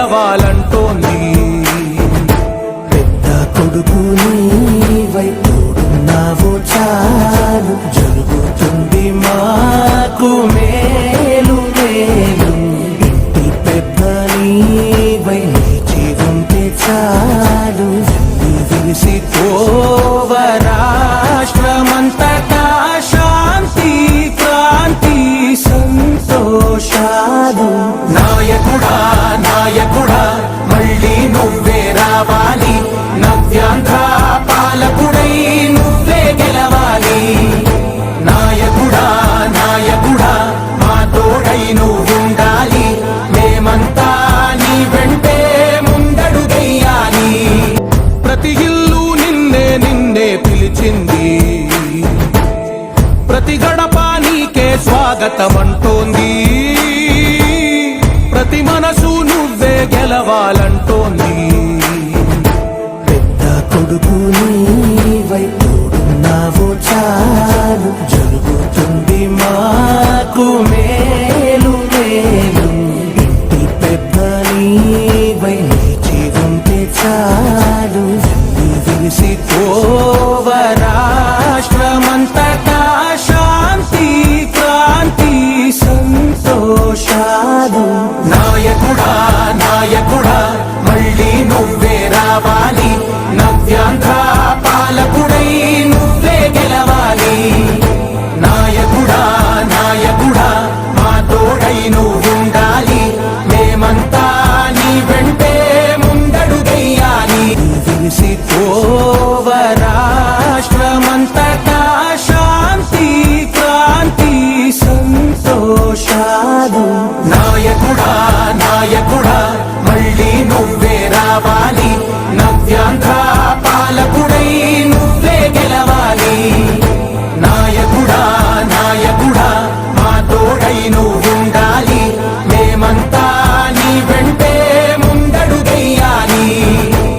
నువ్వే గెలవాలంటోంది. పెద్ద కొడుకు నీవై తోడున్నావు చాలు. జరుగుతుంది మాకు మే కాదు. నాయకుడా నాయకుడా మళ్ళీ నువ్వే రావాలి. నవ్యాంధ్ర పాలకుడై నువ్వే గెలవాలి. నాయకుడా నాయకుడా మా తోడై నువ్వుండాలి. మేమంతా నీ వెంటే ముందడుగెయ్యాలి ప్రతి ఇల్లు నిన్నే నిన్నే పిలిచింది. ప్రతి గడప నీకే స్వాగతమంటోంది. ప్రతి మనసు నువ్వే గెలవాలంటోంది. పెద్ద కొడుకు నీవైపున్నావు చాలు. జరుగుతుంది మాకు మేలు మేలు. ఇంటి పెద్ద నీవై జీవంతే చాలు. విరిసిపోవ రాష్ట్రమంతా నాయకుడా నాయకుడా.